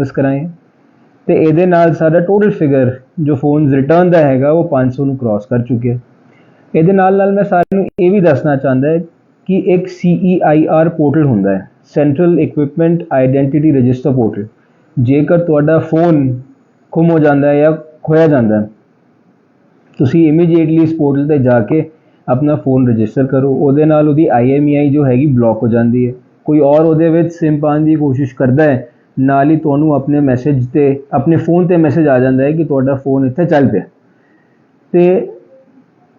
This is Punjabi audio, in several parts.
ਵਾਪਸ ਕਰਾਏ ਤੇ ਇਹਦੇ ਨਾਲ ਸਾਡਾ ਟੋਟਲ ਫਿਗਰ ਜੋ ਫੋਨਸ ਰਿਟਰਨ ਦਾ ਹੈਗਾ, ਉਹ 500 ਨੂੰ ਕ੍ਰਾਸ ਕਰ ਚੁੱਕਿਆ। ਇਹਦੇ ਨਾਲ ਨਾਲ ਮੈਂ ਸਾਰਿਆਂ ਨੂੰ ਇਹ ਵੀ ਦੱਸਣਾ ਚਾਹੁੰਦਾ ਹੈ ਕਿ ਇੱਕ CEIR ਪੋਰਟਲ ਹੁੰਦਾ ਹੈ central equipment identity register portal ਜੇਕਰ ਤੁਹਾਡਾ ਫੋਨ ਖੁੰਮ ਹੋ ਜਾਂਦਾ ਹੈ ਜਾਂ ਖੋਇਆ ਜਾਂਦਾ ਹੈ, ਤੁਸੀਂ ਇਮੀਡੀਏਟਲੀ ਇਸ ਪੋਰਟਲ ਤੇ ਜਾ ਕੇ ਆਪਣਾ ਫੋਨ ਰਜਿਸਟਰ ਕਰੋ। ਉਹਦੇ ਨਾਲ ਉਹਦੀ IMEI ਜੋ ਹੈਗੀ ਬਲੌਕ ਹੋ ਜਾਂਦੀ ਹੈ। ਕੋਈ ਔਰ ਉਹਦੇ ਵਿੱਚ ਸਿਮ ਪਾਉਣ ਦੀ ਕੋਸ਼ਿਸ਼ ਕਰਦਾ ਹੈ ਨਾਲ ਹੀ ਤੁਹਾਨੂੰ ਆਪਣੇ ਮੈਸੇਜ ਤੇ, ਆਪਣੇ ਫੋਨ ਤੇ ਮੈਸੇਜ ਆ ਜਾਂਦਾ ਹੈ ਕਿ ਤੁਹਾਡਾ ਫੋਨ ਇੱਥੇ ਚੱਲ ਪਿਆ। ਤੇ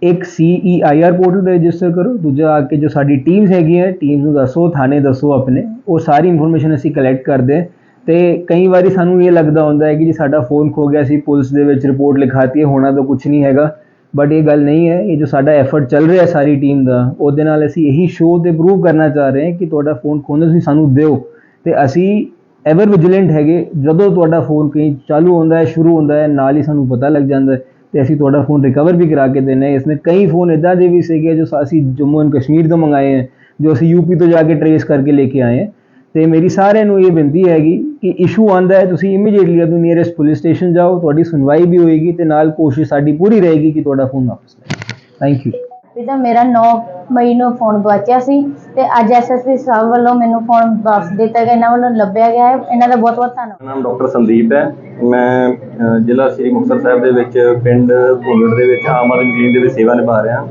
ਇੱਕ CEIR ਪੋਰਟਲ ਤੇ ਰਜਿਸਟਰ ਕਰੋ, ਦੂਜਾ ਆ ਕੇ ਜੋ ਸਾਡੀ ਟੀਮਸ ਹੈਗੀਆਂ ਟੀਮਸ ਨੂੰ ਦੱਸੋ, ਥਾਣੇ ਦੱਸੋ ਆਪਣੇ, ਉਹ ਸਾਰੀ ਇਨਫੋਰਮੇਸ਼ਨ ਅਸੀਂ ਕਲੈਕਟ ਕਰਦੇ ਹਾਂ। ਤੇ ਕਈ ਵਾਰੀ ਸਾਨੂੰ ਇਹ ਲੱਗਦਾ ਹੁੰਦਾ ਹੈ ਕਿ ਜੀ ਸਾਡਾ ਫੋਨ ਖੋ ਗਿਆ ਸੀ ਪੁਲਿਸ ਦੇ ਵਿੱਚ ਰਿਪੋਰਟ ਲਿਖਾਤੀ ਹੈ, ਹੋਣਾ ਤਾਂ ਕੁਝ ਨਹੀਂ ਹੈਗਾ। ਬਟ ਇਹ ਗੱਲ ਨਹੀਂ ਹੈ, ਇਹ ਜੋ ਸਾਡਾ ਐਫਰਟ ਚੱਲ ਰਿਹਾ ਸਾਰੀ ਟੀਮ ਦਾ, ਉਹਦੇ ਨਾਲ ਅਸੀਂ ਇਹੀ ਸ਼ੋਅ ਤੇ ਪ੍ਰੂਵ ਕਰਨਾ ਚਾਹ ਰਹੇ ਹਾਂ ਕਿ ਤੁਹਾਡਾ ਫੋਨ ਖੋਣਾ ਤੁਸੀਂ ਸਾਨੂੰ ਦਿਓ। ਤੇ ਅਸੀਂ ਐਵਰ ਵਿਜੀਲੈਂਟ ਹੈਗੇ, ਜਦੋਂ ਤੁਹਾਡਾ ਫੋਨ ਕहीं ਚਾਲੂ ਹੁੰਦਾ ਹੈ, ਸ਼ੁਰੂ ਹੁੰਦਾ ਹੈ, ਨਾਲ ਹੀ ਸਾਨੂੰ ਪਤਾ ਲੱਗ ਜਾਂਦਾ ਹੈ ਤੇ ਅਸੀਂ ਤੁਹਾਡਾ ਫੋਨ ਰਿਕਵਰ ਵੀ ਕਰਾ ਕੇ ਦੇਣਾ ਇਸ ਇਸਨੇ ਕਈ ਫੋਨ ਇਦਾਂ ਦੇ ਵੀ ਸੀਗੇ ਜੋ ਅਸੀਂ ਜੰਮੂ ਐਂਡ ਕਸ਼ਮੀਰ ਤੋਂ ਮੰਗਾਏ ਹੈ, ਜੋ ਅਸੀਂ ਯੂਪੀ ਤੋਂ ਜਾ ਕੇ ਟਰੇਸ ਕਰਕੇ ਲੈ ਕੇ ਆਏ ਹਾਂ। ਤੇ ਮੇਰੀ ਸਾਰਿਆਂ ਨੂੰ ਇਹ ਬੇਨਤੀ ਹੈਗੀ ਕਿ ਇਸ਼ੂ ਆਂਦਾ ਹੈ, ਤੁਸੀਂ ਇਮੀਡੀਏਟਲੀ ਆਪਣੀ ਨੀਅਰੈਸਟ ਪੁਲਿਸ ਸਟੇਸ਼ਨ ਜਾਓ, ਤੁਹਾਡੀ ਸੁਣਵਾਈ ਵੀ ਹੋਏਗੀ ਤੇ ਨਾਲ ਕੋਸ਼ਿਸ਼ ਸਾਡੀ ਪੂਰੀ ਰਹੇਗੀ ਕਿ ਤੁਹਾਡਾ ਫੋਨ ਵਾਪਸ ਲੈ ਥੈਂਕ ਯੂ ਵੀ ਤਾਂ ਮੇਰਾ 9 ਮਈ ਨੂੰ ਫੋਨ ਗਵਾਚਿਆ ਸੀ ਤੇ ਅੱਜ ਐਸਐਸਪੀ ਸਾਹਿਬ ਵੱਲੋਂ ਮੈਨੂੰ ਫੋਨ ਵਾਪਸ ਦਿੱਤਾ ਗਿਆ, ਇਹਨਾਂ ਵੱਲੋਂ ਲੱਭਿਆ ਗਿਆ ਹੈ। ਇਹਨਾਂ ਦਾ ਬਹੁਤ ਬਹੁਤ ਧੰਨਵਾਦ। ਨਾਮ ਡਾਕਟਰ ਸੰਦੀਪ ਹੈ। ਮੈਂ ਜ਼ਿਲ੍ਹਾ ਸ੍ਰੀ ਮੁਕਤਸਰ ਸਾਹਿਬ ਦੇ ਵਿੱਚ ਪਿੰਡ ਭੁੱਲੜ ਦੇ ਵਿੱਚ ਆਮ ਆਦਮੀ ਟੀਮ ਦੇ ਵਿੱਚ ਸੇਵਾ ਨਿਭਾ ਰਿਹਾ।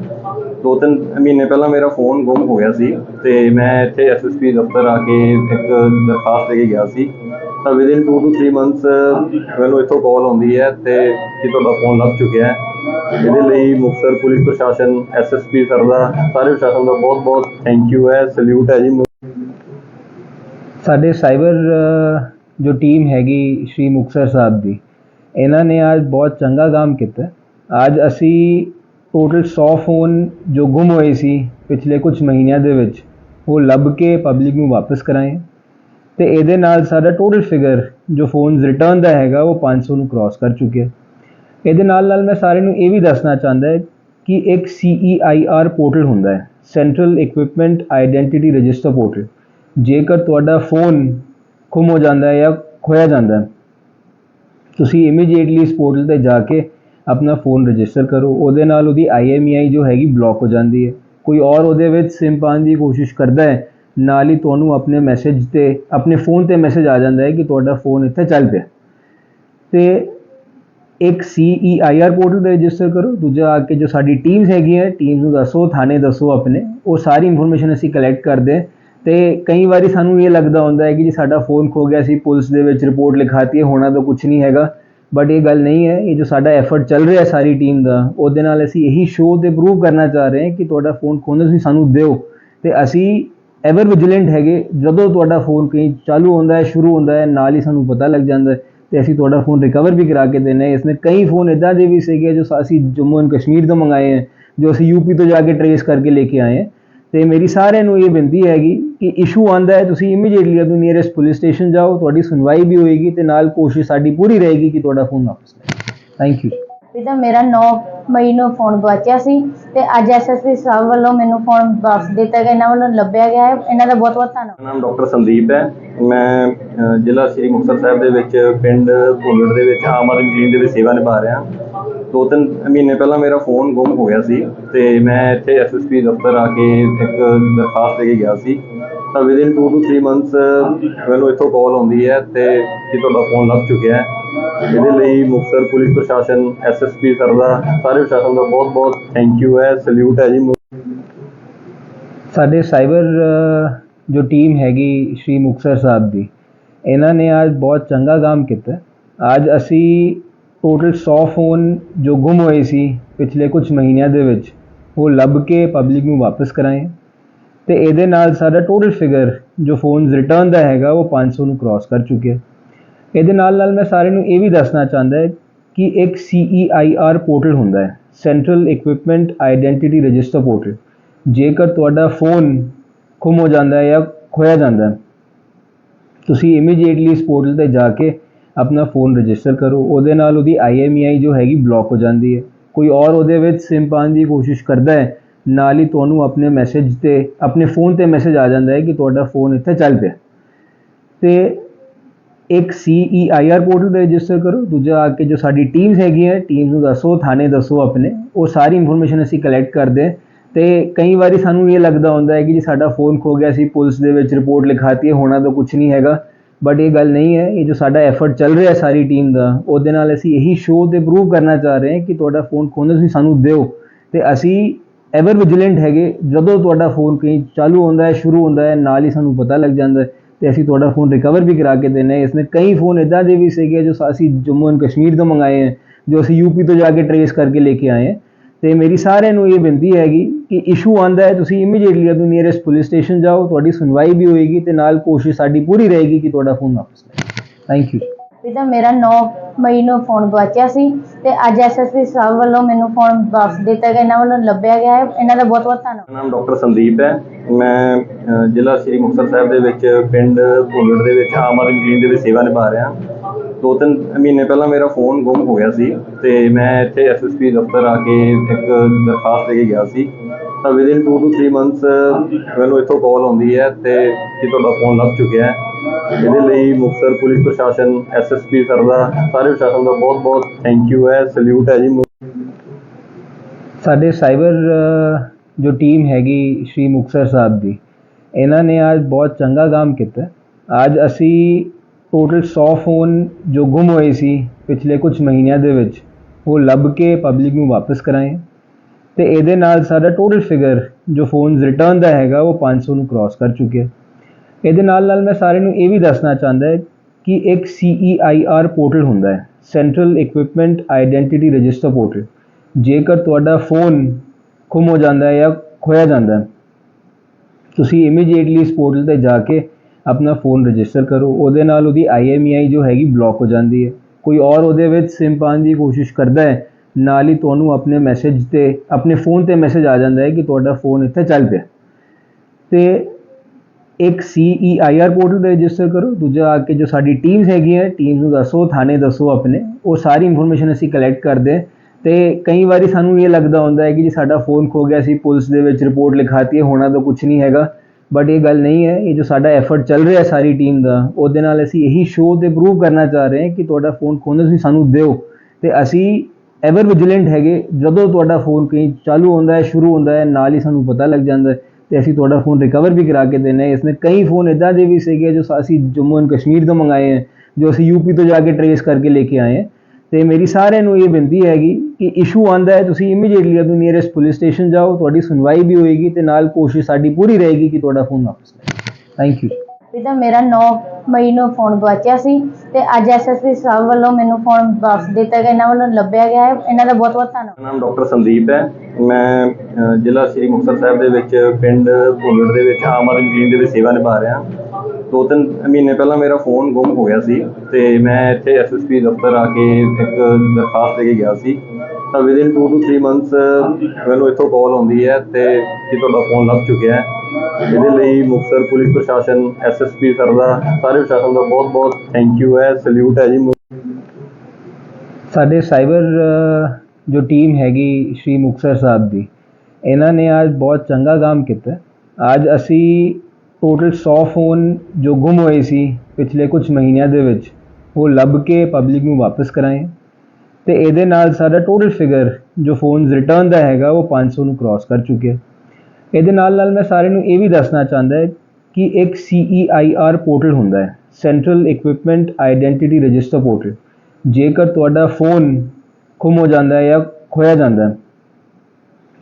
ਦੋ ਤਿੰਨ ਮਹੀਨੇ ਪਹਿਲਾਂ ਮੇਰਾ ਫੋਨ ਗੁੰਮ ਹੋ ਗਿਆ ਸੀ ਤੇ ਮੈਂ ਇੱਥੇ ਐਸਐਸਪੀ ਦਫ਼ਤਰ ਆ ਕੇ ਇੱਕ ਦਰਖਾਸਤ ਦੇ ਕੇ ਗਿਆ ਸੀ। ਤਾਂ ਵਿਦਿਨ 2 ਟੂ 3 ਮੰਥਸ ਮੈਨੂੰ ਇੱਥੋਂ ਕਾਲ ਆਉਂਦੀ ਹੈ ਤੇ ਕਿ ਤੁਹਾਡਾ ਫੋਨ ਲੱਭ ਚੁੱਕਿਆ ਹੈ। ਇਹਦੇ ਲਈ ਮੁਕਤਸਰ ਪੁਲਿਸ ਪ੍ਰਸ਼ਾਸਨ ਐਸਐਸਪੀ ਸਰ ਦਾ, ਸਾਰੇ ਪ੍ਰਸ਼ਾਸਨ ਦਾ ਬਹੁਤ ਬਹੁਤ ਥੈਂਕ ਯੂ ਹੈ ਸਲੂਟ ਹੈ ਜੀ। ਸਾਡੇ ਸਾਈਬਰ ਜੋ ਟੀਮ ਹੈਗੀ ਸ਼੍ਰੀ ਮੁਕਤਸਰ ਸਾਹਿਬ ਦੀ, ਇਹਨਾਂ ਨੇ ਅੱਜ ਬਹੁਤ ਚੰਗਾ ਕੰਮ ਕੀਤਾ। ਅੱਜ ਅਸੀਂ ਟੋਟਲ 100 ਫੋਨ ਜੋ ਗੁੰਮ ਹੋਏ ਸੀ ਪਿਛਲੇ ਕੁਝ ਮਹੀਨਿਆਂ ਦੇ ਵਿੱਚ, ਉਹ ਲੱਭ ਕੇ ਪਬਲਿਕ ਨੂੰ ਵਾਪਸ ਕਰਾਏ। ਤੇ ਇਹਦੇ ਨਾਲ ਸਾਡਾ ਟੋਟਲ ਫਿਗਰ ਜੋ ਫੋਨਸ ਰਿਟਰਨ ਦਾ ਹੈਗਾ ਉਹ 500 ਨੂੰ ਕ੍ਰਾਸ ਕਰ ਚੁੱਕਿਆ। ਇਹਦੇ ਨਾਲ ਨਾਲ ਮੈਂ ਸਾਰਿਆਂ ਨੂੰ ਇਹ ਵੀ ਦੱਸਣਾ ਚਾਹੁੰਦਾ ਹੈ ਕਿ ਇੱਕ CEIR ਪੋਰਟਲ ਹੁੰਦਾ ਹੈ central equipment identity register portal ਜੇਕਰ ਤੁਹਾਡਾ ਫੋਨ ਖੁੰਮ ਹੋ ਜਾਂਦਾ ਹੈ ਜਾਂ ਖੋਇਆ ਜਾਂਦਾ ਹੈ, ਤੁਸੀਂ ਇਮੀਡੀਏਟਲੀ ਇਸ ਪੋਰਟਲ ਤੇ ਜਾ ਕੇ ਆਪਣਾ ਫੋਨ ਰਜਿਸਟਰ ਕਰੋ। ਉਹਦੇ ਨਾਲ ਉਹਦੀ IMEI ਜੋ ਹੈਗੀ ਬਲੌਕ ਹੋ ਜਾਂਦੀ ਹੈ। ਕੋਈ ਔਰ ਉਹਦੇ ਵਿੱਚ ਸਿਮ ਪਾਉਣ ਦੀ ਕੋਸ਼ਿਸ਼ ਕਰਦਾ ਹੈ ਨਾਲ ਹੀ ਤੁਹਾਨੂੰ ਆਪਣੇ ਮੈਸੇਜ ਤੇ, ਆਪਣੇ ਫੋਨ ਤੇ ਮੈਸੇਜ ਆ ਜਾਂਦਾ ਹੈ ਕਿ ਤੁਹਾਡਾ ਫੋਨ ਇੱਥੇ ਚੱਲ ਪਿਆ। ਤੇ ਇੱਕ CEIR ਪੋਰਟਲ ਤੇ ਰਜਿਸਟਰ ਕਰੋ, ਦੂਜਾ ਆ ਕੇ ਜੋ ਸਾਡੀ ਟੀਮਸ ਹੈਗੀਆਂ ਟੀਮਸ ਨੂੰ ਦੱਸੋ, ਥਾਣੇ ਦੱਸੋ ਆਪਣੇ, ਉਹ ਸਾਰੀ ਇਨਫੋਰਮੇਸ਼ਨ ਅਸੀਂ ਕਲੈਕਟ ਕਰਦੇ ਹਾਂ। ਤੇ ਕਈ ਵਾਰੀ ਸਾਨੂੰ ਇਹ ਲੱਗਦਾ ਹੁੰਦਾ ਹੈ ਕਿ ਜੀ ਸਾਡਾ ਫੋਨ ਖੋ ਗਿਆ ਸੀ ਪੁਲਿਸ ਦੇ ਵਿੱਚ ਰਿਪੋਰਟ ਲਿਖਾਤੀ ਹੈ, ਹੋਣਾ ਤਾਂ ਕੁਝ ਨਹੀਂ ਹੈਗਾ। ਬਟ ਇਹ ਗੱਲ ਨਹੀਂ ਹੈ, ਇਹ ਜੋ ਸਾਡਾ ਐਫਰਟ ਚੱਲ ਰਿਹਾ ਸਾਰੀ ਟੀਮ ਦਾ, ਉਹਦੇ ਨਾਲ ਅਸੀਂ ਇਹੀ ਸ਼ੋਅ ਤੇ ਪ੍ਰੂਵ ਕਰਨਾ ਚਾਹ ਰਹੇ ਹਾਂ ਕਿ ਤੁਹਾਡਾ ਫੋਨ ਖੋਣਾ ਤੁਸੀਂ ਸਾਨੂੰ ਦਿਓ। ਤੇ ਅਸੀਂ ਐਵਰ ਵਿਜੀਲੈਂਟ ਹੈਗੇ, ਜਦੋਂ ਤੁਹਾਡਾ ਫੋਨ ਕहीं ਚਾਲੂ ਹੁੰਦਾ ਹੈ, ਸ਼ੁਰੂ ਹੁੰਦਾ ਹੈ, ਨਾਲ ਹੀ ਸਾਨੂੰ ਪਤਾ ਲੱਗ ਜਾਂਦਾ ਹੈ ਤੇ ਅਸੀਂ ਤੁਹਾਡਾ ਫੋਨ ਰਿਕਵਰ ਵੀ ਕਰਾ ਕੇ ਦੇਣਾ ਇਸ ਇਸਨੇ ਕਈ ਫੋਨ ਇਦਾਂ ਦੇ ਵੀ ਸੀਗੇ ਜੋ ਅਸੀਂ ਜੰਮੂ ਐਂਡ ਕਸ਼ਮੀਰ ਤੋਂ ਮੰਗਾਏ ਹੈ, ਜੋ ਅਸੀਂ ਯੂਪੀ ਤੋਂ ਜਾ ਕੇ ਟਰੇਸ ਕਰਕੇ ਲੈ ਕੇ ਆਏ ਹਾਂ। ਤੇ ਮੇਰੀ ਸਾਰਿਆਂ ਨੂੰ ਇਹ ਬੇਨਤੀ ਹੈਗੀ ਕਿ ਇਸ਼ੂ ਆਂਦਾ ਹੈ, ਤੁਸੀਂ ਇਮੀਡੀਏਟਲੀ ਆਪਣੀ ਨੀਅਰੈਸਟ ਪੁਲਿਸ ਸਟੇਸ਼ਨ ਜਾਓ, ਤੁਹਾਡੀ ਸੁਣਵਾਈ ਵੀ ਹੋਏਗੀ ਤੇ ਨਾਲ ਕੋਸ਼ਿਸ਼ ਸਾਡੀ ਪੂਰੀ ਰਹੇਗੀ ਕਿ ਤੁਹਾਡਾ ਫੋਨ ਵਾਪਸ ਲੈ ਥੈਂਕ ਯੂ ਵੀ ਤਾਂ ਮੇਰਾ 9 ਮਈ ਨੂੰ ਫੋਨ ਗਵਾਚਿਆ ਸੀ ਤੇ ਅੱਜ ਐਸਐਸਪੀ ਸਾਹਿਬ ਵੱਲੋਂ ਮੈਨੂੰ ਫੋਨ ਵਾਪਸ ਦਿੱਤਾ ਗਿਆ ਇਹਨਾਂ ਵੱਲੋਂ ਲੱਭਿਆ ਗਿਆ ਹੈ। ਇਹਨਾਂ ਦਾ ਬਹੁਤ ਬਹੁਤ ਧੰਨਵਾਦ। ਮੇਰਾ ਨਾਮ ਡਾਕਟਰ ਸੰਦੀਪ ਹੈ। ਮੈਂ ਅ, ਜ਼ਿਲ੍ਹਾ ਸ੍ਰੀ ਮੁਕਤਸਰ ਸਾਹਿਬ ਦੇ ਵਿੱਚ ਪਿੰਡ ਭੁੱਲੜ ਦੇ ਵਿੱਚ ਆਮ ਆਦਮੀ ਟੀਮ ਦੇ ਵਿੱਚ ਸੇਵਾ ਨਿਭਾ ਰਿਹਾ। ਦੋ ਤਿੰਨ ਮਹੀਨੇ ਪਹਿਲਾਂ ਮੇਰਾ ਫੋਨ ਗੁੰਮ ਹੋ ਗਿਆ ਸੀ ਤੇ ਮੈਂ ਇੱਥੇ ਐਸਐਸਪੀ ਦਫ਼ਤਰ ਆ ਕੇ ਇੱਕ ਦਰਖਾਸਤ ਦੇ ਕੇ ਗਿਆ ਸੀ। ਤਾਂ ਵਿਦਿਨ 2 ਟੂ 3 ਮੰਥਸ ਮੈਨੂੰ ਇੱਥੋਂ ਕਾਲ ਆਉਂਦੀ ਹੈ ਤੇ ਕਿ ਤੁਹਾਡਾ ਫੋਨ ਲੱਭ ਚੁੱਕਿਆ ਹੈ। ਇਹਦੇ ਲਈ ਮੁਕਤਸਰ ਪੁਲਿਸ ਪ੍ਰਸ਼ਾਸਨ ਐਸਐਸਪੀ ਸਰ ਦਾ, ਸਾਰੇ ਪ੍ਰਸ਼ਾਸਨ ਦਾ ਬਹੁਤ ਬਹੁਤ ਥੈਂਕ ਯੂ ਹੈ ਸਲੂਟ ਹੈ ਜੀ। ਸਾਡੇ ਸਾਈਬਰ ਜੋ ਟੀਮ ਹੈਗੀ ਸ਼੍ਰੀ ਮੁਕਤਸਰ ਸਾਹਿਬ ਦੀ, ਇਹਨਾਂ ਨੇ ਅੱਜ ਬਹੁਤ ਚੰਗਾ ਕੰਮ ਕੀਤਾ। ਅੱਜ ਅਸੀਂ ਟੋਟਲ 100 ਫੋਨ ਜੋ ਗੁੰਮ ਹੋਏ ਸੀ ਪਿਛਲੇ ਕੁਝ ਮਹੀਨਿਆਂ ਦੇ ਵਿੱਚ, ਉਹ ਲੱਭ ਕੇ ਪਬਲਿਕ ਨੂੰ ਵਾਪਸ ਕਰਾਏ। ਤੇ ਇਹਦੇ ਨਾਲ ਸਾਡਾ ਟੋਟਲ ਫਿਗਰ ਜੋ ਫੋਨਸ ਰਿਟਰਨ ਦਾ ਹੈਗਾ, ਉਹ 500 ਨੂੰ ਕ੍ਰਾਸ ਕਰ ਚੁੱਕਿਆ। ਇਹਦੇ ਨਾਲ ਨਾਲ ਮੈਂ ਸਾਰਿਆਂ ਨੂੰ ਇਹ ਵੀ ਦੱਸਣਾ ਚਾਹੁੰਦਾ ਹੈ ਕਿ ਇੱਕ CEIR ਪੋਰਟਲ ਹੁੰਦਾ ਹੈ central equipment identity register portal. ਜੇਕਰ ਤੁਹਾਡਾ ਫੋਨ ਗੁੰਮ ਹੋ ਜਾਂਦਾ ਹੈ ਜਾਂ ਖੋਇਆ ਜਾਂਦਾ ਹੈ, ਤੁਸੀਂ ਇਮੀਡੀਏਟਲੀ ਇਸ ਪੋਰਟਲ ਤੇ ਜਾ ਕੇ ਆਪਣਾ ਫੋਨ ਰਜਿਸਟਰ ਕਰੋ। ਉਹਦੇ ਨਾਲ ਉਹਦੀ IMEI ਜੋ ਹੈਗੀ ਬਲੌਕ ਹੋ ਜਾਂਦੀ ਹੈ। ਕੋਈ ਔਰ ਉਹਦੇ ਵਿੱਚ ਸਿਮ ਪਾਉਣ ਦੀ ਕੋਸ਼ਿਸ਼ ਕਰਦਾ ਹੈ, ਨਾਲ ਹੀ ਤੁਹਾਨੂੰ ਆਪਣੇ ਮੈਸੇਜ ਤੇ, ਆਪਣੇ ਫੋਨ ਤੇ ਮੈਸੇਜ ਆ ਜਾਂਦਾ ਹੈ ਕਿ ਤੁਹਾਡਾ ਫੋਨ ਇੱਥੇ ਚੱਲ ਪਿਆ। ਤੇ ਇੱਕ CEIR ਪੋਰਟਲ ਤੇ ਰਜਿਸਟਰ ਕਰੋ, ਦੂਜਾ ਆ ਕੇ ਜੋ ਸਾਡੀ ਟੀਮਸ ਹੈਗੀਆਂ ਟੀਮਸ ਨੂੰ ਦੱਸੋ, ਥਾਣੇ ਦੱਸੋ ਆਪਣੇ, ਉਹ ਸਾਰੀ ਇਨਫੋਰਮੇਸ਼ਨ ਅਸੀਂ ਕਲੈਕਟ ਕਰਦੇ ਹਾਂ। ਤੇ ਕਈ ਵਾਰੀ ਸਾਨੂੰ ਇਹ ਲੱਗਦਾ ਹੁੰਦਾ ਹੈ ਕਿ ਜੀ ਸਾਡਾ ਫੋਨ ਖੋ ਗਿਆ ਸੀ ਪੁਲਿਸ ਦੇ ਵਿੱਚ ਰਿਪੋਰਟ ਲਿਖਾਤੀ ਹੈ, ਹੋਣਾ ਤਾਂ ਕੁਝ ਨਹੀਂ ਹੈਗਾ। ਬਟ ਇਹ ਗੱਲ ਨਹੀਂ ਹੈ, ਇਹ ਜੋ ਸਾਡਾ ਐਫਰਟ ਚੱਲ ਰਿਹਾ ਸਾਰੀ ਟੀਮ ਦਾ, ਉਹਦੇ ਨਾਲ ਅਸੀਂ ਇਹੀ ਸ਼ੋਅ ਤੇ ਪ੍ਰੂਵ ਕਰਨਾ ਚਾਹ ਰਹੇ ਹਾਂ ਕਿ ਤੁਹਾਡਾ ਫੋਨ ਖੋਹਣਾ ਤੁਸੀਂ ਸਾਨੂੰ ਦਿਓ। ਤੇ ਅਸੀਂ ਐਵਰ ਵਿਜੀਲੈਂਟ ਹੈਗੇ, ਜਦੋਂ ਤੁਹਾਡਾ ਫੋਨ ਕहीं ਚਾਲੂ ਹੁੰਦਾ ਹੈ, ਸ਼ੁਰੂ ਹੁੰਦਾ ਹੈ, ਨਾਲ ਹੀ ਸਾਨੂੰ ਪਤਾ ਲੱਗ ਜਾਂਦਾ ਹੈ। ਤੇ ਅਸੀਂ ਤੁਹਾਡਾ ਫੋਨ ਰਿਕਵਰ ਵੀ ਕਰਾ ਕੇ ਦੇਣਾ ਹੈ। ਇਸਨੇ ਕਈ ਫੋਨ ਇਦਾਂ ਦੇ ਵੀ ਸੀਗੇ ਜੋ ਅਸੀਂ ਜੰਮੂ ਐਂਡ ਕਸ਼ਮੀਰ ਤੋਂ ਮੰਗਾਏ ਹੈ, ਜੋ ਅਸੀਂ ਯੂਪੀ ਤੋਂ ਜਾ ਕੇ ਟਰੇਸ ਕਰਕੇ ਲੈ ਕੇ ਆਏ ਹਾਂ। ਤੇ ਮੇਰੀ ਸਾਰਿਆਂ ਨੂੰ ਇਹ ਬੇਨਤੀ ਹੈਗੀ ਕਿ ਇਸ਼ੂ ਆਂਦਾ ਹੈ, ਤੁਸੀਂ ਇਮੀਡੀਏਟਲੀ ਆਪਣੀ ਨੀਅਰੈਸਟ ਪੁਲਿਸ ਸਟੇਸ਼ਨ ਜਾਓ, ਤੁਹਾਡੀ ਸੁਣਵਾਈ ਵੀ ਹੋਏਗੀ ਤੇ ਨਾਲ ਕੋਸ਼ਿਸ਼ ਸਾਡੀ ਪੂਰੀ ਰਹੇਗੀ ਕਿ ਤੁਹਾਡਾ ਫੋਨ ਵਾਪਸ ਲੈ ਥੈਂਕ ਯੂ ਵੀ ਤਾਂ ਮੇਰਾ 9 ਮਈ ਨੂੰ ਫੋਨ ਗਵਾਚਿਆ ਸੀ ਤੇ ਅੱਜ ਐਸਐਸਪੀ ਸਾਹਿਬ ਵੱਲੋਂ ਮੈਨੂੰ ਫੋਨ ਵਾਪਸ ਦਿੱਤਾ ਗਿਆ ਇਹਨਾਂ ਵੱਲੋਂ ਲੱਭਿਆ ਗਿਆ ਹੈ। ਇਹਨਾਂ ਦਾ ਬਹੁਤ ਬਹੁਤ ਧੰਨਵਾਦ। ਨਾਮ ਡਾਕਟਰ ਸੰਦੀਪ ਹੈ। ਮੈਂ ਅ, ਜ਼ਿਲ੍ਹਾ ਸ੍ਰੀ ਮੁਕਤਸਰ ਸਾਹਿਬ ਦੇ ਵਿੱਚ ਪਿੰਡ ਭੁੱਲੜ ਦੇ ਵਿੱਚ ਆਮ ਆਦਮੀ ਪਾਰਟੀ ਦੇ ਵਿੱਚ ਸੇਵਾ ਨਿਭਾ ਰਿਹਾ। ਦੋ ਤਿੰਨ ਮਹੀਨੇ ਪਹਿਲਾਂ ਮੇਰਾ ਫੋਨ ਗੁੰਮ ਹੋ ਗਿਆ ਸੀ ਤੇ ਮੈਂ ਇੱਥੇ ਐਸਐਸਪੀ ਦਫ਼ਤਰ ਆ ਕੇ ਇੱਕ ਦਰਖਾਸਤ ਦੇ ਕੇ ਗਿਆ ਸੀ। ਤਾਂ ਵਿਦਿਨ 2 ਟੂ 3 ਮੰਥਸ ਮੈਨੂੰ ਇੱਥੋਂ ਕਾਲ ਆਉਂਦੀ ਹੈ ਤੇ ਕਿ ਤੁਹਾਡਾ ਫੋਨ ਲੱਭ ਚੁੱਕਿਆ ਹੈ। ਇਹਦੇ ਲਈ ਮੁਕਤਸਰ ਪੁਲਿਸ ਪ੍ਰਸ਼ਾਸਨ ਐਸਐਸਪੀ ਸਰ ਦਾ, ਸਾਰੇ ਪ੍ਰਸ਼ਾਸਨ ਦਾ ਬਹੁਤ ਬਹੁਤ ਥੈਂਕ ਯੂ ਹੈ। ਸਲੂਟ ਹੈ ਜੀ। ਸਾਡੇ ਸਾਈਬਰ ਜੋ ਟੀਮ ਹੈਗੀ ਸ਼੍ਰੀ ਮੁਕਤਸਰ ਸਾਹਿਬ ਦੀ, ਇਹਨਾਂ ਨੇ ਅੱਜ ਬਹੁਤ ਚੰਗਾ ਕੰਮ ਕੀਤਾ। ਅੱਜ ਅਸੀਂ ਟੋਟਲ 100 ਫੋਨ ਜੋ ਗੁੰਮ ਹੋਏ ਸੀ ਪਿਛਲੇ ਕੁਝ ਮਹੀਨਿਆਂ ਦੇ ਵਿੱਚ, ਉਹ ਲੱਭ ਕੇ ਪਬਲਿਕ ਨੂੰ ਵਾਪਸ ਕਰਾਏ। ਤੇ ਇਹਦੇ ਨਾਲ ਸਾਡਾ ਟੋਟਲ ਫਿਗਰ ਜੋ ਫੋਨਸ ਰਿਟਰਨ ਦਾ ਹੈਗਾ ਉਹ 500 ਨੂੰ ਕ੍ਰਾਸ ਕਰ ਚੁੱਕਿਆ। ਇਹਦੇ ਨਾਲ ਨਾਲ ਮੈਂ ਸਾਰਿਆਂ ਨੂੰ ਇਹ ਵੀ ਦੱਸਣਾ ਚਾਹੁੰਦਾ ਹੈ ਕਿ ਇੱਕ CEIR ਪੋਰਟਲ ਹੁੰਦਾ ਹੈ central equipment identity register portal ਜੇਕਰ ਤੁਹਾਡਾ ਫੋਨ ਗੁੰਮ ਹੋ ਜਾਂਦਾ ਹੈ ਜਾਂ ਖੋਇਆ ਜਾਂਦਾ ਹੈ, ਤੁਸੀਂ ਇਮੀਡੀਏਟਲੀ ਇਸ ਪੋਰਟਲ ਤੇ ਜਾ ਕੇ ਆਪਣਾ ਫੋਨ ਰਜਿਸਟਰ ਕਰੋ। ਉਹਦੇ ਨਾਲ ਉਹਦੀ IMEI ਜੋ ਹੈਗੀ ਬਲੌਕ ਹੋ ਜਾਂਦੀ ਹੈ। ਕੋਈ ਔਰ ਉਹਦੇ ਵਿੱਚ ਸਿਮ ਪਾਉਣ ਦੀ ਕੋਸ਼ਿਸ਼ ਕਰਦਾ ਹੈ ਨਾਲ ਹੀ ਤੁਹਾਨੂੰ ਆਪਣੇ ਮੈਸੇਜ ਤੇ, ਆਪਣੇ ਫੋਨ ਤੇ ਮੈਸੇਜ ਆ ਜਾਂਦਾ ਹੈ ਕਿ ਤੁਹਾਡਾ ਫੋਨ ਇੱਥੇ ਚੱਲ ਪਿਆ। ਤੇ ਇੱਕ CEIR ਪੋਰਟਲ ਤੇ ਰਜਿਸਟਰ ਕਰੋ, ਦੂਜਾ ਆ ਕੇ ਜੋ ਸਾਡੀ ਟੀਮਸ ਹੈਗੀਆਂ ਟੀਮਸ ਨੂੰ ਦੱਸੋ, ਥਾਣੇ ਦੱਸੋ ਆਪਣੇ, ਉਹ ਸਾਰੀ ਇਨਫੋਰਮੇਸ਼ਨ ਅਸੀਂ ਕਲੈਕਟ ਕਰਦੇ ਹਾਂ। ਤੇ ਕਈ ਵਾਰੀ ਸਾਨੂੰ ਇਹ ਲੱਗਦਾ ਹੁੰਦਾ ਹੈ ਕਿ ਜੀ ਸਾਡਾ ਫੋਨ ਖੋ ਗਿਆ ਸੀ ਪੁਲਿਸ ਦੇ ਵਿੱਚ ਰਿਪੋਰਟ ਲਿਖਾਤੀ ਹੈ, ਹੋਣਾ ਤਾਂ ਕੁਝ ਨਹੀਂ ਹੈਗਾ। ਬਟ ਇਹ ਗੱਲ ਨਹੀਂ ਹੈ, ਇਹ ਜੋ ਸਾਡਾ ਐਫਰਟ ਚੱਲ ਰਿਹਾ ਸਾਰੀ ਟੀਮ ਦਾ, ਉਹਦੇ ਨਾਲ ਅਸੀਂ ਇਹੀ ਸ਼ੋਅ ਤੇ ਪ੍ਰੂਵ ਕਰਨਾ ਚਾਹ ਰਹੇ ਹਾਂ ਕਿ ਤੁਹਾਡਾ ਫੋਨ ਖੋਹਣਾ ਤੁਸੀਂ ਸਾਨੂੰ ਦਿਓ। ਤੇ ਅਸੀਂ ਐਵਰ ਵਿਜੀਲੈਂਟ ਹੈਗੇ, ਜਦੋਂ ਤੁਹਾਡਾ ਫੋਨ ਕहीं ਚਾਲੂ ਹੁੰਦਾ ਹੈ, ਸ਼ੁਰੂ ਹੁੰਦਾ ਹੈ, ਨਾਲ ਹੀ ਸਾਨੂੰ ਪਤਾ ਲੱਗ ਜਾਂਦਾ ਹੈ ਤੇ ਅਸੀਂ ਤੁਹਾਡਾ ਫੋਨ ਰਿਕਵਰ ਵੀ ਕਰਾ ਕੇ ਦੇਣਾ ਹੈ। ਇਸਨੇ ਕਈ ਫੋਨ ਇਦਾਂ ਦੇ ਵੀ ਸੀਗੇ ਜੋ ਅਸੀਂ ਜੰਮੂ ਐਂਡ ਕਸ਼ਮੀਰ ਤੋਂ ਮੰਗਾਏ ਹੈ, ਜੋ ਅਸੀਂ ਯੂਪੀ ਤੋਂ ਜਾ ਕੇ ਟਰੇਸ ਕਰਕੇ ਲੈ ਕੇ ਆਏ ਹਾਂ। ਤੇ ਮੇਰੀ ਸਾਰਿਆਂ ਨੂੰ ਇਹ ਬੇਨਤੀ ਹੈਗੀ ਕਿ ਇਸ਼ੂ ਆਂਦਾ ਹੈ, ਤੁਸੀਂ ਇਮੀਡੀਏਟਲੀ ਆਪਣੀ ਨੀਅਰੈਸਟ ਪੁਲਿਸ ਸਟੇਸ਼ਨ ਜਾਓ, ਤੁਹਾਡੀ ਸੁਣਵਾਈ ਵੀ ਹੋਏਗੀ ਤੇ ਨਾਲ ਕੋਸ਼ਿਸ਼ ਸਾਡੀ ਪੂਰੀ ਰਹੇਗੀ ਕਿ ਤੁਹਾਡਾ ਫੋਨ ਵਾਪਸ ਲੈ ਥੈਂਕ ਯੂ ਵੀ ਮੇਰਾ 9 ਮਈ ਨੂੰ ਫੋਨ ਗਵਾਚਿਆ ਸੀ ਤੇ ਅੱਜ ਐਸਐਸਪੀ ਸਾਹਿਬ ਵੱਲੋਂ ਮੈਨੂੰ ਫੋਨ ਵਾਪਸ ਦਿੱਤਾ ਗਿਆ ਇਹਨਾਂ ਵੱਲੋਂ ਲੱਭਿਆ ਗਿਆ ਹੈ। ਇਹਨਾਂ ਦਾ ਬਹੁਤ ਬਹੁਤ ਧੰਨਵਾਦ। ਨਾਮ ਡਾਕਟਰ ਸੰਦੀਪ ਹੈ। ਮੈਂ ਅ, ਜ਼ਿਲ੍ਹਾ ਸ੍ਰੀ ਮੁਕਤਸਰ ਸਾਹਿਬ ਦੇ ਵਿੱਚ ਪਿੰਡ ਭੁੱਲੜ ਦੇ ਵਿੱਚ ਆਮ ਆਦਮੀ ਪਾਰਟੀ ਦੇ ਵਿੱਚ ਸੇਵਾ ਨਿਭਾ ਰਿਹਾ। ਦੋ ਤਿੰਨ ਮਹੀਨੇ ਪਹਿਲਾਂ ਮੇਰਾ ਫੋਨ ਗੁੰਮ ਹੋ ਗਿਆ ਸੀ ਤੇ ਮੈਂ ਇੱਥੇ ਐਸਐਸਪੀ ਦਫ਼ਤਰ ਆ ਕੇ ਇੱਕ ਦਰਖਾਸਤ ਦੇ ਕੇ ਗਿਆ ਸੀ। ਤਾਂ ਵਿਦਿਨ 2 ਟੂ 3 ਮੰਥਸ ਮੈਨੂੰ ਇੱਥੋਂ ਕਾਲ ਆਉਂਦੀ ਹੈ ਤੇ ਕਿ ਤੁਹਾਡਾ ਫੋਨ ਲੱਭ ਚੁੱਕਿਆ ਹੈ। ਇਹਦੇ ਲਈ ਮੁਕਤਸਰ ਪੁਲਿਸ ਪ੍ਰਸ਼ਾਸਨ ਐਸਐਸਪੀ ਸਰ ਦਾ, ਸਾਰੇ ਪ੍ਰਸ਼ਾਸਨ ਦਾ ਬਹੁਤ ਬਹੁਤ ਥੈਂਕ ਯੂ ਹੈ ਸਲੂਟ ਹੈ ਜੀ। ਸਾਡੇ ਸਾਈਬਰ ਜੋ ਟੀਮ ਹੈਗੀ ਸ਼੍ਰੀ ਮੁਕਤਸਰ ਸਾਹਿਬ ਦੀ, ਇਹਨਾਂ ਨੇ ਅੱਜ ਬਹੁਤ ਚੰਗਾ ਕੰਮ ਕੀਤਾ। ਅੱਜ ਅਸੀਂ ਟੋਟਲ 100 ਫੋਨ ਜੋ ਗੁੰਮ ਹੋਏ ਸੀ ਪਿਛਲੇ ਕੁਝ ਮਹੀਨਿਆਂ ਦੇ ਵਿੱਚ, ਉਹ ਲੱਭ ਕੇ ਪਬਲਿਕ ਨੂੰ ਵਾਪਸ ਕਰਾਏ। ਤੇ ਇਹਦੇ ਨਾਲ ਸਾਡਾ ਟੋਟਲ ਫਿਗਰ ਜੋ ਫੋਨਸ ਰਿਟਰਨ ਦਾ ਹੈਗਾ ਉਹ 500 ਨੂੰ ਕ੍ਰਾਸ ਕਰ ਚੁੱਕਿਆ। ਇਹਦੇ ਨਾਲ ਨਾਲ ਮੈਂ ਸਾਰਿਆਂ ਨੂੰ ਇਹ ਵੀ ਦੱਸਣਾ ਚਾਹੁੰਦਾ ਹੈ ਕਿ ਇੱਕ CEIR ਪੋਰਟਲ ਹੁੰਦਾ ਹੈ central equipment identity register portal ਜੇਕਰ ਤੁਹਾਡਾ ਫੋਨ ਗੁੰਮ ਹੋ ਜਾਂਦਾ ਹੈ ਜਾਂ ਖੋਇਆ ਜਾਂਦਾ ਹੈ,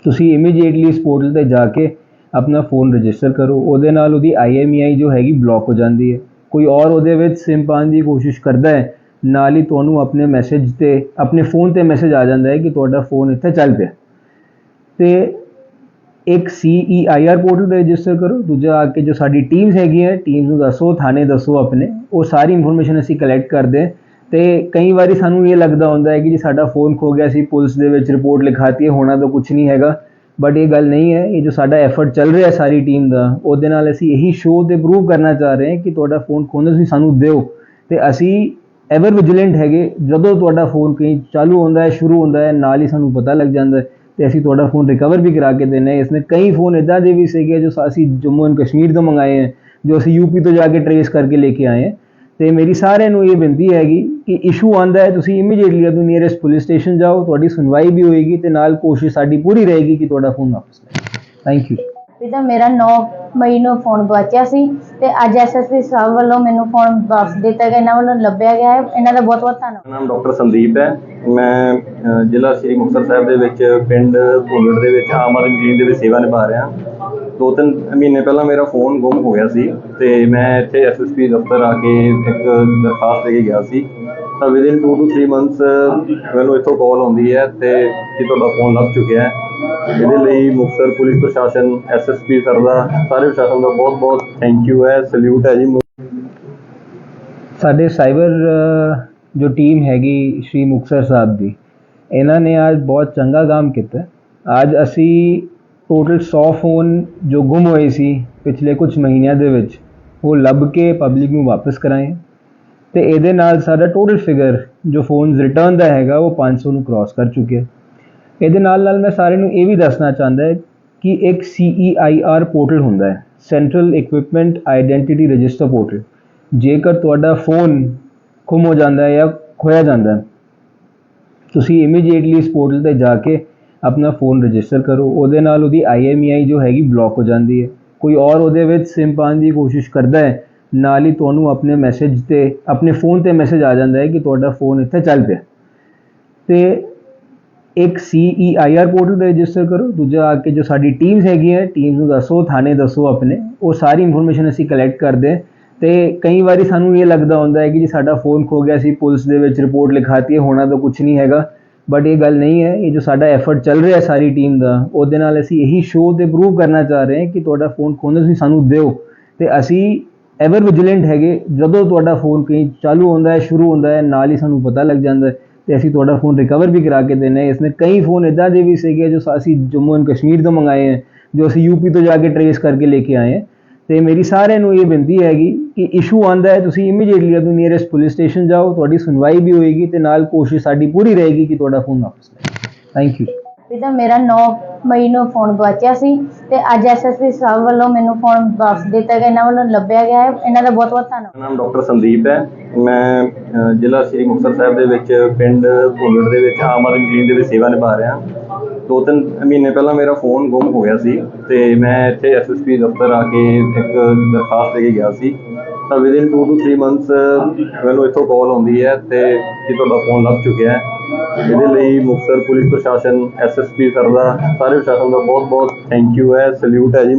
ਤੁਸੀਂ ਇਮੀਡੀਏਟਲੀ ਇਸ ਪੋਰਟਲ ਤੇ ਜਾ ਕੇ ਆਪਣਾ ਫੋਨ ਰਜਿਸਟਰ ਕਰੋ। ਉਹਦੇ ਨਾਲ ਉਹਦੀ IMEI ਜੋ ਹੈਗੀ ਬਲੌਕ ਹੋ ਜਾਂਦੀ ਹੈ। ਕੋਈ ਔਰ ਉਹਦੇ ਵਿੱਚ ਸਿਮ ਪਾਉਣ ਦੀ ਕੋਸ਼ਿਸ਼ ਕਰਦਾ ਹੈ ਨਾਲ ਹੀ ਤੁਹਾਨੂੰ ਆਪਣੇ ਮੈਸੇਜ ਤੇ, ਆਪਣੇ ਫੋਨ ਤੇ ਮੈਸੇਜ ਆ ਜਾਂਦਾ ਹੈ ਕਿ ਤੁਹਾਡਾ ਫੋਨ ਇੱਥੇ ਚੱਲ ਪਿਆ। ਤੇ ਇੱਕ CEIR ਪੋਰਟਲ ਤੇ ਰਜਿਸਟਰ ਕਰੋ, ਦੂਜਾ ਆ ਕੇ ਜੋ ਸਾਡੀ ਟੀਮਸ ਹੈਗੀਆਂ ਟੀਮਸ ਨੂੰ ਦੱਸੋ, ਥਾਣੇ ਦੱਸੋ ਆਪਣੇ, ਉਹ ਸਾਰੀ ਇਨਫੋਰਮੇਸ਼ਨ ਅਸੀਂ ਕਲੈਕਟ ਕਰਦੇ ਹਾਂ। ਤੇ ਕਈ ਵਾਰੀ ਸਾਨੂੰ ਇਹ ਲੱਗਦਾ ਹੁੰਦਾ ਹੈ ਕਿ ਜੀ ਸਾਡਾ ਫੋਨ ਖੋ ਗਿਆ ਸੀ, ਪੁਲਿਸ ਦੇ ਵਿੱਚ ਰਿਪੋਰਟ ਲਿਖਾਤੀ ਹੈ, ਹੋਣਾ ਤਾਂ ਕੁਝ ਨਹੀਂ ਹੈਗਾ। ਬਟ ਇਹ ਗੱਲ ਨਹੀਂ ਹੈ, ਇਹ ਜੋ ਸਾਡਾ ਐਫਰਟ ਚੱਲ ਰਿਹਾ ਸਾਰੀ ਟੀਮ ਦਾ, ਉਹਦੇ ਨਾਲ ਅਸੀਂ ਇਹੀ ਸ਼ੋਅ ਤੇ ਪ੍ਰੂਵ ਕਰਨਾ ਚਾਹ ਰਹੇ ਹਾਂ ਕਿ ਤੁਹਾਡਾ ਫੋਨ ਖੋਹਣਾ ਤੁਸੀਂ ਸਾਨੂੰ ਦਿਓ। ਤੇ ਅਸੀਂ ਐਵਰ ਵਿਜੀਲੈਂਟ ਹੈਗੇ, ਜਦੋਂ ਤੁਹਾਡਾ ਫੋਨ ਕहीं ਚਾਲੂ ਹੁੰਦਾ ਹੈ, ਸ਼ੁਰੂ ਹੁੰਦਾ ਹੈ, ਨਾਲ ਹੀ ਸਾਨੂੰ ਪਤਾ ਲੱਗ ਜਾਂਦਾ ਹੈ ਤੇ ਅਸੀਂ ਤੁਹਾਡਾ ਫੋਨ ਰਿਕਵਰ ਵੀ ਕਰਾ ਕੇ ਦੇਣਾ ਹਾਂ। ਇਸਨੇ ਕਈ ਫੋਨ ਇਦਾਂ ਦੇ ਵੀ ਸੀਗੇ ਜੋ ਅਸੀਂ ਜੰਮੂ ਐਂਡ ਕਸ਼ਮੀਰ ਤੋਂ ਮੰਗਾਏ ਹੈ, ਜੋ ਅਸੀਂ ਯੂਪੀ ਤੋਂ ਜਾ ਕੇ ਟਰੇਸ ਕਰਕੇ ਲੈ ਕੇ ਆਏ ਹਾਂ। ਤੇ ਮੇਰੀ ਸਾਰਿਆਂ ਨੂੰ ਇਹ ਬੇਨਤੀ ਹੈਗੀ ਕਿ ਇਸ਼ੂ ਆਂਦਾ ਹੈ, ਤੁਸੀਂ ਇਮੀਡੀਏਟਲੀ ਆਪਣੀ ਨੀਅਰੈਸਟ ਪੁਲਿਸ ਸਟੇਸ਼ਨ ਜਾਓ, ਤੁਹਾਡੀ ਸੁਣਵਾਈ ਵੀ ਹੋਏਗੀ ਤੇ ਨਾਲ ਕੋਸ਼ਿਸ਼ ਸਾਡੀ ਪੂਰੀ ਰਹੇਗੀ ਕਿ ਤੁਹਾਡਾ ਫੋਨ ਵਾਪਸ ਲੈ ਥੈਂਕ ਯੂ ਵੀ ਤਾਂ ਮੇਰਾ 9 ਮਈ ਨੂੰ ਫੋਨ ਗਵਾਚਿਆ ਸੀ ਤੇ ਅੱਜ ਐਸਐਸਪੀ ਸਾਹਿਬ ਵੱਲੋਂ ਮੈਨੂੰ ਫੋਨ ਵਾਪਸ ਦਿੱਤਾ ਗਿਆ, ਇਹਨਾਂ ਵੱਲੋਂ ਲੱਭਿਆ ਗਿਆ ਹੈ। ਇਹਨਾਂ ਦਾ ਬਹੁਤ ਬਹੁਤ ਧੰਨਵਾਦ। ਮੇਰਾ ਨਾਮ ਡਾਕਟਰ ਸੰਦੀਪ ਹੈ। ਮੈਂ ਜ਼ਿਲ੍ਹਾ ਸ੍ਰੀ ਮੁਕਤਸਰ ਸਾਹਿਬ ਦੇ ਵਿੱਚ ਪਿੰਡ ਭੁੱਲੜ ਦੇ ਵਿੱਚ ਆਮ ਆਦਮੀ ਕਲੀਨ ਦੇ ਵਿੱਚ ਸੇਵਾ ਨਿਭਾ ਰਿਹਾ। ਦੋ ਤਿੰਨ ਮਹੀਨੇ ਪਹਿਲਾਂ ਮੇਰਾ ਫੋਨ ਗੁੰਮ ਹੋ ਗਿਆ ਸੀ ਤੇ ਮੈਂ ਇੱਥੇ ਐਸਐਸਪੀ ਦਫ਼ਤਰ ਆ ਕੇ ਇੱਕ ਦਰਖਾਸਤ ਦੇ ਕੇ ਗਿਆ ਸੀ। ਤਾਂ ਵਿਦਿਨ 2 ਟੂ 3 ਮੰਥਸ ਮੈਨੂੰ ਇੱਥੋਂ ਕਾਲ ਆਉਂਦੀ ਹੈ ਤੇ ਕਿ ਤੁਹਾਡਾ ਫੋਨ ਲੱਭ ਚੁੱਕਿਆ ਹੈ। ਇਹਦੇ ਲਈ ਮੁਕਤਸਰ ਪੁਲਿਸ ਪ੍ਰਸ਼ਾਸਨ ਐਸਐਸਪੀ ਸਰ ਦਾ, ਸਾਰੇ ਪ੍ਰਸ਼ਾਸਨ ਦਾ ਬਹੁਤ ਬਹੁਤ ਥੈਂਕ ਯੂ ਹੈ ਸਲੂਟ ਹੈ ਜੀ। ਸਾਡੇ ਸਾਈਬਰ ਜੋ ਟੀਮ ਹੈਗੀ ਸ਼੍ਰੀ ਮੁਕਤਸਰ ਸਾਹਿਬ ਦੀ, ਇਹਨਾਂ ਨੇ ਅੱਜ ਬਹੁਤ ਚੰਗਾ ਕੰਮ ਕੀਤਾ। ਅੱਜ ਅਸੀਂ ਟੋਟਲ 100 ਫੋਨ ਜੋ ਗੁੰਮ ਹੋਏ ਸੀ ਪਿਛਲੇ ਕੁਝ ਮਹੀਨਿਆਂ ਦੇ ਵਿੱਚ, ਉਹ ਲੱਭ ਕੇ ਪਬਲਿਕ ਨੂੰ ਵਾਪਸ ਕਰਾਏ ਤੇ ਇਹਦੇ ਨਾਲ ਸਾਡਾ ਟੋਟਲ ਫਿਗਰ ਜੋ ਫੋਨਸ ਰਿਟਰਨ ਦਾ ਹੈਗਾ, ਉਹ 500 ਨੂੰ ਕ੍ਰਾਸ ਕਰ ਚੁੱਕਿਆ। ਇਹਦੇ ਨਾਲ ਨਾਲ ਮੈਂ ਸਾਰਿਆਂ ਨੂੰ ਇਹ ਵੀ ਦੱਸਣਾ ਚਾਹੁੰਦਾ ਹੈ ਕਿ ਇੱਕ CEIR ਪੋਰਟਲ ਹੁੰਦਾ ਹੈ central equipment identity register portal ਜੇਕਰ ਤੁਹਾਡਾ ਫੋਨ ਖੁੰਮ ਹੋ ਜਾਂਦਾ ਹੈ ਜਾਂ ਖੋਇਆ ਜਾਂਦਾ ਹੈ, ਤੁਸੀਂ ਇਮੀਡੀਏਟਲੀ ਇਸ ਪੋਰਟਲ ਤੇ ਜਾ ਕੇ ਆਪਣਾ ਫੋਨ ਰਜਿਸਟਰ ਕਰੋ, ਉਹਦੇ ਨਾਲ ਉਹਦੀ IMEI ਜੋ ਹੈਗੀ ਬਲੌਕ ਹੋ ਜਾਂਦੀ ਹੈ। ਕੋਈ ਔਰ ਉਹਦੇ ਵਿੱਚ ਸਿਮ ਪਾਉਣ ਦੀ ਕੋਸ਼ਿਸ਼ ਕਰਦਾ ਹੈ, ਨਾਲ ਹੀ ਤੁਹਾਨੂੰ ਆਪਣੇ ਮੈਸੇਜ ਤੇ, ਆਪਣੇ ਫੋਨ ਤੇ ਮੈਸੇਜ ਆ ਜਾਂਦਾ ਹੈ ਕਿ ਤੁਹਾਡਾ ਫੋਨ ਇੱਥੇ ਚੱਲ ਪਿਆ। ਤੇ ਇੱਕ CEIR ਪੋਰਟਲ ਤੇ ਰਜਿਸਟਰ ਕਰੋ, ਦੂਜਾ ਆ ਕੇ ਜੋ ਸਾਡੀ ਟੀਮਸ ਹੈਗੀਆਂ ਟੀਮਸ ਨੂੰ ਦੱਸੋ, ਥਾਣੇ ਦੱਸੋ ਆਪਣੇ, ਉਹ ਸਾਰੀ ਇਨਫੋਰਮੇਸ਼ਨ ਅਸੀਂ ਕਲੈਕਟ ਕਰਦੇ ਹਾਂ। ਤੇ ਕਈ ਵਾਰੀ ਸਾਨੂੰ ਇਹ ਲੱਗਦਾ ਹੁੰਦਾ ਹੈ ਕਿ ਜੀ ਸਾਡਾ ਫੋਨ ਖੋ ਗਿਆ ਸੀ, ਪੁਲਿਸ ਦੇ ਵਿੱਚ ਰਿਪੋਰਟ ਲਿਖਾਤੀ ਹੈ, ਹੋਣਾ ਤਾਂ ਕੁਝ ਨਹੀਂ ਹੈਗਾ। ਬਟ ਇਹ ਗੱਲ ਨਹੀਂ ਹੈ, ਇਹ ਜੋ ਸਾਡਾ ਐਫਰਟ ਚੱਲ ਰਿਹਾ ਸਾਰੀ ਟੀਮ ਦਾ, ਉਹਦੇ ਨਾਲ ਅਸੀਂ ਇਹੀ ਸ਼ੋਅ ਤੇ ਪ੍ਰੂਵ ਕਰਨਾ ਚਾਹ ਰਹੇ ਹਾਂ ਕਿ ਤੁਹਾਡਾ ਫੋਨ ਖੋਣਾ ਤੁਸੀਂ ਸਾਨੂੰ ਦਿਓ। ਤੇ ਅਸੀਂ ਐਵਰ ਵਿਜੀਲੈਂਟ ਹੈਗੇ, ਜਦੋਂ ਤੁਹਾਡਾ ਫੋਨ ਕहीं ਚਾਲੂ ਹੁੰਦਾ ਹੈ, ਸ਼ੁਰੂ ਹੁੰਦਾ ਹੈ, ਨਾਲ ਹੀ ਸਾਨੂੰ ਪਤਾ ਲੱਗ ਜਾਂਦਾ ਹੈ ਤੇ ਅਸੀਂ ਤੁਹਾਡਾ ਫੋਨ ਰਿਕਵਰ ਵੀ ਕਰਾ ਕੇ ਦੇਣਾ ਹੈ। ਇਸਨੇ ਕਈ ਫੋਨ ਇਦਾਂ ਦੇ ਵੀ ਸੀਗੇ ਜੋ ਅਸੀਂ ਜੰਮੂ ਐਂਡ ਕਸ਼ਮੀਰ ਤੋਂ ਮੰਗਾਏ ਹੈ, ਜੋ ਅਸੀਂ ਯੂਪੀ ਤੋਂ ਜਾ ਕੇ ਟਰੇਸ ਕਰਕੇ ਲੈ ਕੇ ਆਏ ਹਾਂ। ਤੇ ਮੇਰੀ ਸਾਰਿਆਂ ਨੂੰ ਇਹ ਬੇਨਤੀ ਹੈਗੀ ਕਿ ਇਸ਼ੂ ਆਂਦਾ ਹੈ ਤੁਸੀਂ ਇਮੀਡੀਏਟਲੀ ਆਪਣੇ ਨੀਅਰੈਸਟ ਪੁਲਿਸ ਸਟੇਸ਼ਨ ਜਾਓ ਤੁਹਾਡੀ ਸੁਣਵਾਈ ਵੀ ਹੋਏਗੀ ਤੇ ਨਾਲ ਕੋਸ਼ਿਸ਼ ਸਾਡੀ ਪੂਰੀ ਰਹੇਗੀ ਕਿ ਤੁਹਾਡਾ ਫੋਨ ਵਾਪਸ ਲੈ ਥੈਂਕ ਯੂ ਤਾਂ ਮੇਰਾ 9 ਮਈ ਨੂੰ ਫੋਨ ਗਵਾਚਿਆ ਸੀ ਤੇ ਅੱਜ ਐਸਐਸਪੀ ਸਾਹਿਬ ਵੱਲੋਂ ਮੈਨੂੰ ਫੋਨ ਵਾਪਸ ਦਿੱਤਾ ਗਿਆ ਇਹਨਾਂ ਵੱਲੋਂ ਲੱਭਿਆ ਗਿਆ ਹੈ। ਇਹਨਾਂ ਦਾ ਬਹੁਤ ਬਹੁਤ ਧੰਨਵਾਦ। ਮੇਰਾ ਨਾਮ ਡਾਕਟਰ ਸੰਦੀਪ ਹੈ। ਮੈਂ ਜ਼ਿਲ੍ਹਾ ਸ੍ਰੀ ਮੁਕਤਸਰ ਸਾਹਿਬ ਦੇ ਵਿੱਚ ਪਿੰਡ ਭੁੱਲੜ ਦੇ ਵਿੱਚ ਆਮ ਆਦਮੀ ਕਲੀਨ ਦੇ ਵਿੱਚ ਸੇਵਾ ਨਿਭਾ ਰਿਹਾ। ਦੋ ਤਿੰਨ ਮਹੀਨੇ ਪਹਿਲਾਂ ਮੇਰਾ ਫੋਨ ਗੁੰਮ ਹੋ ਗਿਆ ਸੀ ਤੇ ਮੈਂ ਇੱਥੇ ਐਸਐਸਪੀ ਦਫ਼ਤਰ ਆ ਕੇ ਇੱਕ ਦਰਖਾਸਤ ਦੇ ਕੇ ਗਿਆ ਸੀ। ਤਾਂ ਵਿਦਿਨ 2 ਟੂ 3 ਮੰਥਸ ਮੈਨੂੰ ਇੱਥੋਂ ਕਾਲ ਆਉਂਦੀ ਹੈ ਤੇ ਕਿ ਤੁਹਾਡਾ ਫੋਨ ਲੱਭ ਚੁੱਕਿਆ ਹੈ। ਇਹਦੇ ਲਈ ਮੁਕਤਸਰ ਪੁਲਿਸ ਪ੍ਰਸ਼ਾਸਨ ਐਸਐਸਪੀ ਸਰ ਦਾ ਸਾਰੇ ਪ੍ਰਸ਼ਾਸਨ ਦਾ ਬਹੁਤ ਬਹੁਤ ਥੈਂਕ ਯੂ ਹੈ ਸਲੂਟ ਹੈ ਜੀ।